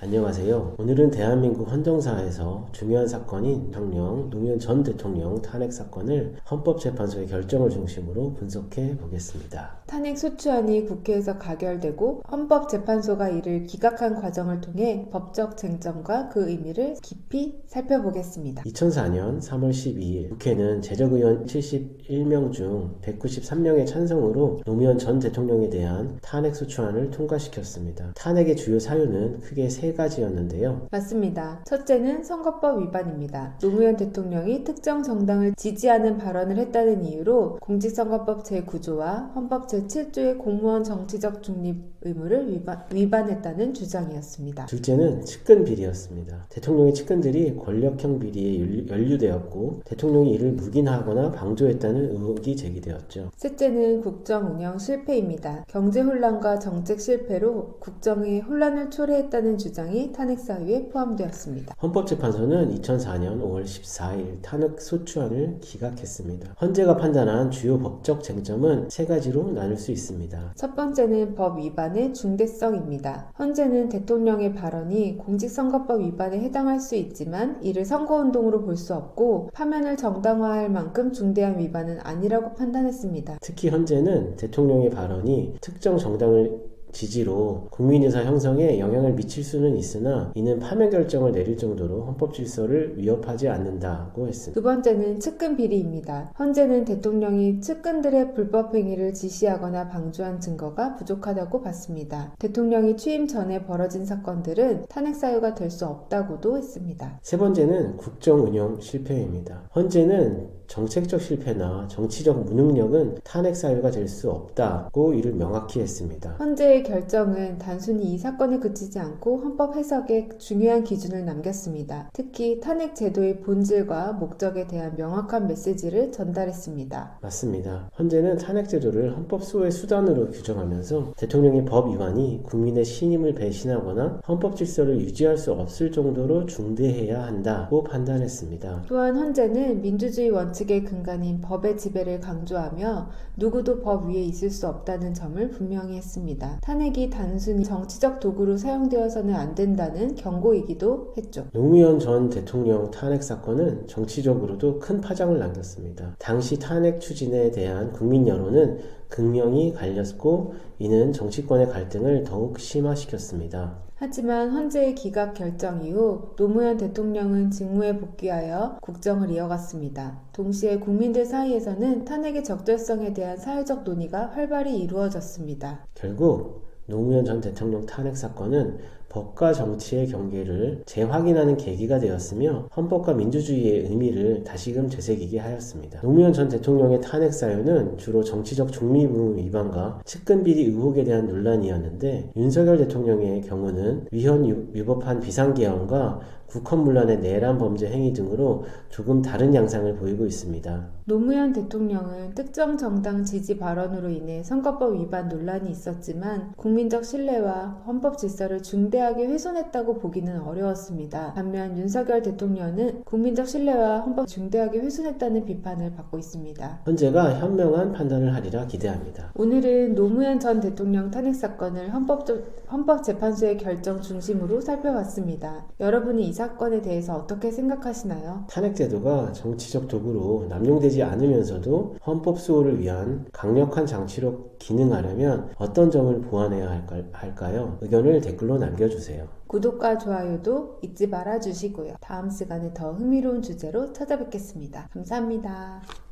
안녕하세요. 오늘은 대한민국 헌정사에서 중요한 사건인 대통령 노무현 전 대통령 탄핵 사건을 헌법재판소의 결정을 중심으로 분석해 보겠습니다. 탄핵 소추안이 국회에서 가결되고 헌법재판소가 이를 기각한 과정을 통해 법적 쟁점과 그 의미를 깊이 살펴보겠습니다. 2004년 3월 12일 국회는 제적의원 71명 중 193명의 찬성으로 노무현 전 대통령에 대한 탄핵 소추안을 통과시켰습니다. 탄핵의 주요 사유는 크게 세 가지였는데요. 맞습니다. 첫째는 선거법 위반입니다. 노무현 대통령이 특정 정당을 지지하는 발언을 했다는 이유로 공직선거법 제9조와 헌법 제7조의 공무원 정치적 중립 의무를 위반, 위반했다는 주장이었습니다. 둘째는 측근 비리였습니다. 대통령의 측근들이 권력형 비리에 연루- 연루되었고 대통령이 이를 묵인하거나 방조했다는 의혹이 제기되었죠. 셋째는 국정 운영 실패입니다. 경제 혼란과 정책 실패로 국정에 혼란을 초래했다는 주장 이 탄핵 사유에 포함되었습니다. 헌법재판소는 2004년 5월 14일 탄핵 소추안을 기각했습니다. 헌재가 판단한 주요 법적 쟁점은 세 가지로 나눌 수 있습니다. 첫 번째는 법 위반의 중대성입니다. 헌재는 대통령의 발언이 공직선거법 위반에 해당할 수 있지만 이를 선거운동으로 볼 수 없고 파면을 정당화할 만큼 중대한 위반은 아니라고 판단했습니다. 특히 헌재는 대통령의 발언이 특정 정당을 지지로 국민의사 형성에 영향을 미칠 수는 있으나 이는 파면 결정을 내릴 정도로 헌법 질서를 위협하지 않는다고 했습니다. 두 번째는 측근 비리입니다. 헌재는 대통령이 측근들의 불법 행위를 지시하거나 방조한 증거가 부족하다고 봤습니다. 대통령이 취임 전에 벌어진 사건들은 탄핵 사유가 될 수 없다고도 했습니다. 세 번째는 국정 운영 실패입니다. 헌재는 정책적 실패나 정치적 무능력은 탄핵 사유가 될 수 없다고 이를 명확히 했습니다. 헌재의 결정은 단순히 이 사건에 그치지 않고 헌법 해석에 중요한 기준을 남겼습니다. 특히 탄핵 제도의 본질과 목적에 대한 명확한 메시지를 전달했습니다. 맞습니다. 헌재는 탄핵 제도를 헌법 수호의 수단으로 규정하면서 대통령의 법 위반이 국민의 신임을 배신하거나 헌법 질서를 유지할 수 없을 정도로 중대해야 한다고 판단했습니다. 또한 헌재는 민주주의 원칙의 근간인 법의 지배를 강조하며 누구도 법 위에 있을 수 없다는 점을 분명히 했습니다. 탄핵이 단순히 정치적 도구로 사용되어서는 안 된다는 경고이기도 했죠. 노무현 전 대통령 탄핵 사건은 정치적으로도 큰 파장을 남겼습니다. 당시 탄핵 추진에 대한 국민 여론은 극명히 갈렸고 이는 정치권의 갈등을 더욱 심화시켰습니다. 하지만 헌재의 기각 결정 이후 노무현 대통령은 직무에 복귀하여 국정을 이어갔습니다. 동시에 국민들 사이에서는 탄핵의 적절성에 대한 사회적 논의가 활발히 이루어졌습니다. 결국 노무현 전 대통령 탄핵 사건은 법과 정치의 경계를 재확인하는 계기가 되었으며 헌법과 민주주의의 의미를 다시금 되새기게 하였습니다. 노무현 전 대통령의 탄핵 사유는 주로 정치적 중립 의무 위반과 측근 비리 의혹에 대한 논란이었는데 윤석열 대통령의 경우는 위헌 유- 위법한 비상계엄과 국헌문란의 내란 범죄 행위 등으로 조금 다른 양상을 보이고 있습니다. 노무현 대통령은 특정 정당 지지 발언으로 인해 선거법 위반 논란이 있었지만 국민적 신뢰와 헌법 질서를 중대하게 훼손했다고 보기는 어려웠습니다. 반면 윤석열 대통령은 국민적 신뢰와 헌법 중대하게 훼손했다는 비판을 받고 있습니다. 헌재가 현명한 판단을 하리라 기대합니다. 오늘은 노무현 전 대통령 탄핵 사건을 헌법, 헌법재판소의 결정 중심으로 살펴봤습니다. 여러분이 이 사건에 대해서 어떻게 생각하시나요? 탄핵 제도가 정치적 도구로 남용되지 않으면서도 헌법 수호를 위한 강력한 장치로 기능하려면 어떤 점을 보완해야 할까, 할까요? 의견을 댓글로 남겨주세요. 구독과 좋아요도 잊지 말아 주시고요. 다음 시간에 더 흥미로운 주제로 찾아뵙겠습니다. 감사합니다.